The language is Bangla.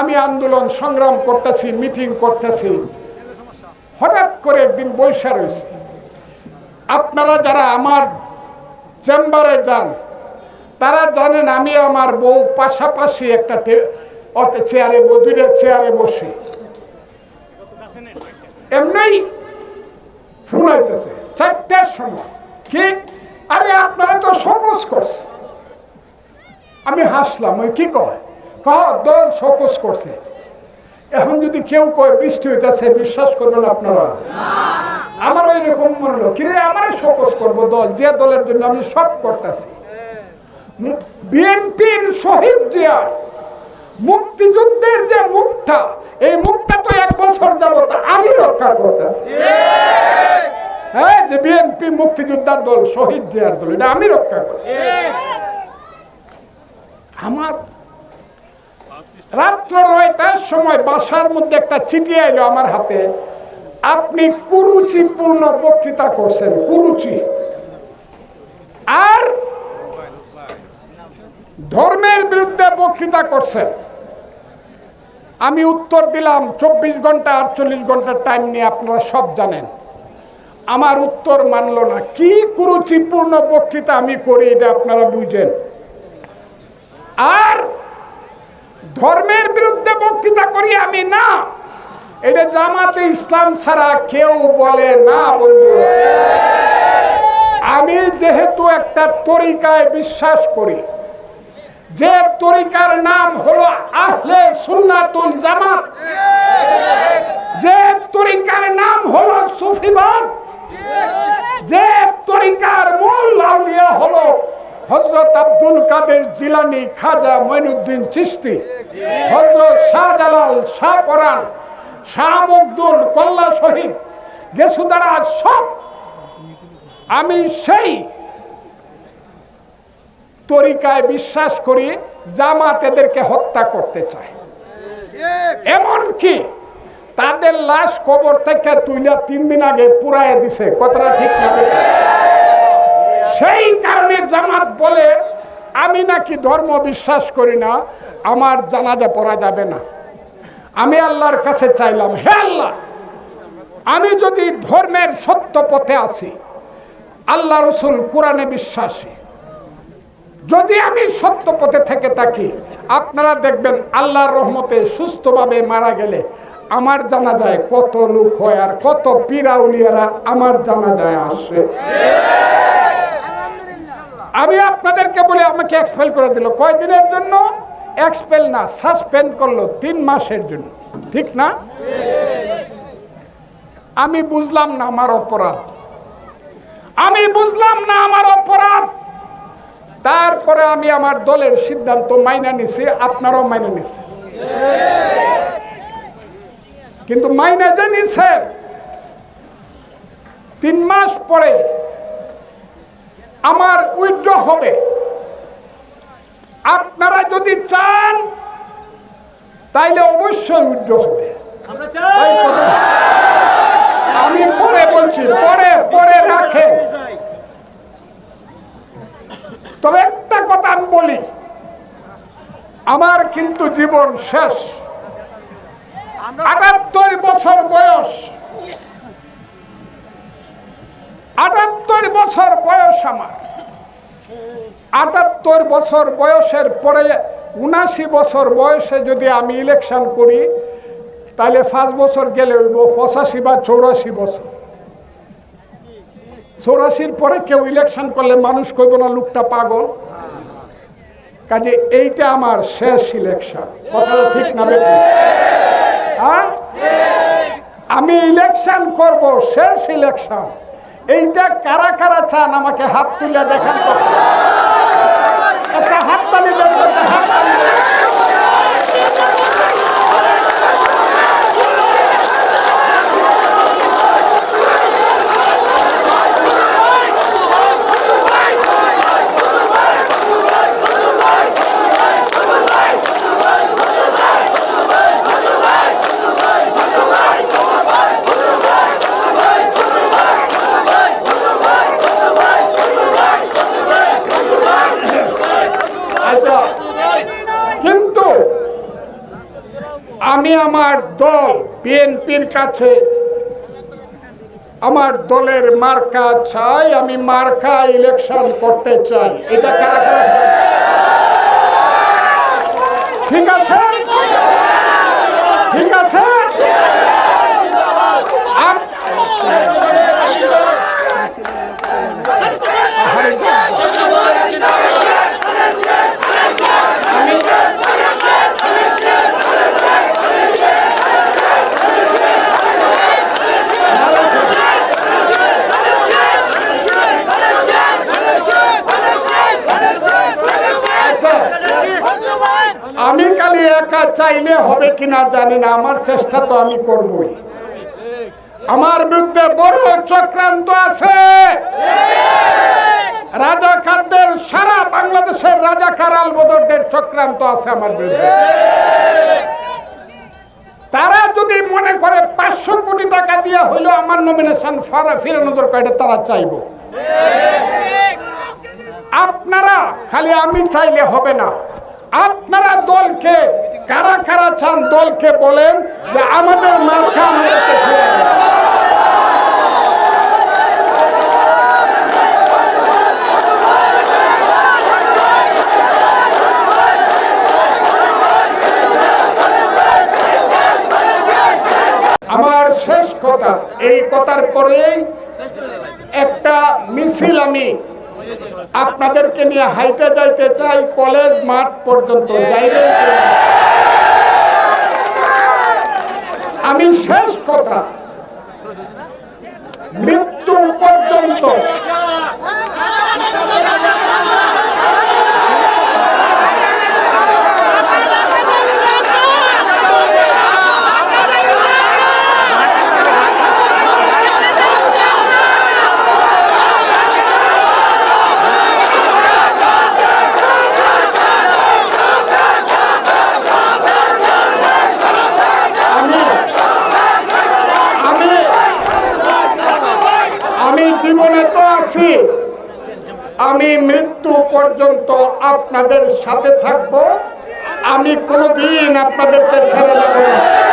আমি আন্দোলন সংগ্রাম করতেছি, মিটিং করতেছি। হঠাৎ করে একদিন বৈশা রয়েছে। আপনারা যারা আমার চেম্বারে যান, তারা জানেন আমি আমার বউ পাশাপাশি একটা চেয়ারে দুইটা চেয়ারে বসে। এমনি ফোন হইতেছে চারটার সময়। কি? আরে আপনারা তো সকস করছে। আমি হাসলাম, ওই কি কয়? দল সকস করছে? এখন যদি কেউ কয় বৃষ্টি হইতেছে, বিশ্বাস করবেন আপনারা? আমার ওই রকম মনে হলো, কিরে আমারই সকস করব দল? যে দলের জন্য আমি সব করতেছি। বিএনপির শহীদ জিয়ার মুক্তিযুদ্ধের যে মুখটা এই মুখটা তো এক বছর যাবত আমি রক্ষা করতেছি। হ্যাঁ যে বিএনপি মুক্তিযোদ্ধার দল, শহীদ জিয়ার দল, এটা আমি রক্ষা করি আমার রাত্র সময় বাসার মধ্যে একটা চিঠি আইলো আমার হাতে। আপনি কুরুচিপূর্ণ বক্তৃতা করছেন, কুরুচি। আর ধর্মের বিরুদ্ধে বক্তৃতা করছেন। আমি উত্তর দিলাম, চব্বিশ ঘণ্টা, আটচল্লিশ ঘণ্টার টাইম নিয়ে আপনারা সব জানেন। আমার উত্তর মানলো না। কি কুরুচিপূর্ণ বক্তৃতা আমি করি, এটা আপনারা বুঝেন। আর ধর্মের বিরুদ্ধে বক্তৃতা করি আমি না। এটা জামাতে ইসলাম ছাড়া কেউ বলে না, বন্ধু। আমি যেহেতু একটা তরিকায় বিশ্বাস করি, যে তরিকার নাম হলো আহলে সুন্নাতুল জামাত। যে তরিকার নাম হলো সুফিবাদ যে তরিকার মূল আউলিয়া হলো হজরত আব্দুল কাদের জিলানি খাজা মঈনুদ্দিন চিস্তি হজরত শাহজালাল শাহ পরান, শাহ মকদুল কল্লা শহীদ, গেসুদারা সব, আমি সেই তরিকায় বিশ্বাস করি জামাত এদেরকে হত্যা করতে চায় এমন কি তাদের লাশ কবর থেকে তুইলা তিন দিন আগে পুরাই দিছে, কথাটা ঠিক না? সেই কারণে জামাত বলে, আমি নাকি ধর্ম বিশ্বাস করি না, আমার জানাজা পড়া যাবে না। আমি আল্লাহর কাছে চাইলাম, হে আল্লাহ, আমি যদি ধর্মের সত্য পথে আসি আল্লাহ রসুল কোরআনে বিশ্বাসী, যদি আমি সত্য পথে থেকে থাকি, আপনারা দেখবেন আল্লাহর রহমতে সুস্থভাবে মারা গেলে আমার জানা যায় কত লোক হয় আর কত পীরাউলিয়ারা আমার জানা যায় আসে। আমি আপনাদেরকে বলে আমাকে এক্সপেল করে দিল। কয়দিনের জন্য? এক্সপেল না সাসপেন্ড করল তিন মাসের জন্য। ঠিক না? আমি বুঝলাম না আমার অপরাধ। আমি বুঝলাম না আমার অপরাধ। তারপরে আমি আমার দলের সিদ্ধান্ত মাইনা নিছি, আপনারাও মাইনা নিছে কিন্তু মাইনা যে নিছেন, তিন মাস পরে আমার উইথড্র হবে। আপনারা যদি চান তাইলে অবশ্যই উইড্র হবে। আমি পরে বলছি পরে পরে রাখেন তবে একটা কথা আমি বলি আমার কিন্তু জীবন শেষ। আটাত্তর বছর বয়স। আটাত্তর বছর বয়স আমার আটাত্তর বছর বয়সের পরে, উনাশি বছর বয়সে যদি আমি ইলেকশন করি, তাহলে পাঁচ বছর গেলে হইব পঁচাশি বা চৌরাশি বছর। চৌরাশির পরে কেউ ইলেকশন করলে মানুষ কইব না, লোকটা পাগল। কাজে এইটা আমার শেষ ইলেকশন কথাটা ঠিক না হ্যাঁ? আমি ইলেকশন করব, শেষ ইলেকশন এইটা কারা কারা চান আমাকে হাত তুলে দেখান একটা হাত তালি দেন তো, একটা হাত তালি দেন। আচ্ছা আমি আমার দল, বিএনপির কাছে আমার দলের মার্কা চাই, আমি মার্কা ইলেকশন করতে চাই। এটা ঠিক আছে ঠিক আছে আপ- আচ্ছা, আমি খালি একা চাইলে হবে কিনা জানি না, আমার চেষ্টা তো আমি করবই। আমার বিরুদ্ধে বড় চক্রান্ত আছে। রাজাকারদের সারা বাংলাদেশের রাজাকার আলবদরদের চক্রান্ত আছে আমার বিরুদ্ধে। তারা যদি মনে করে পাঁচশো কোটি টাকা দিয়ে হইল আমার নমিনেশন ফিরানো দরকার তারা চাইব। আপনারা খালি আমি চাইলে হবে না। আপনারা দলকে, কারা কারা চান দলকে বলেন যে আমাদের দিন। আমার শেষ কথা, এই কথার পরেই একটা মিছিল আমি আপনাদেরকে নিয়ে হাইটে যাইতে চাই কলেজ মাঠ পর্যন্ত যাইবে? আমি শেষ কথা মৃত্যু পর্যন্ত আমি আমি আমি জীবনে তো আছি আমি মৃত্যু পর্যন্ত আপনাদের সাথে থাকব। আমি কোনোদিন আপনাদেরকে ছেড়ে দেব না।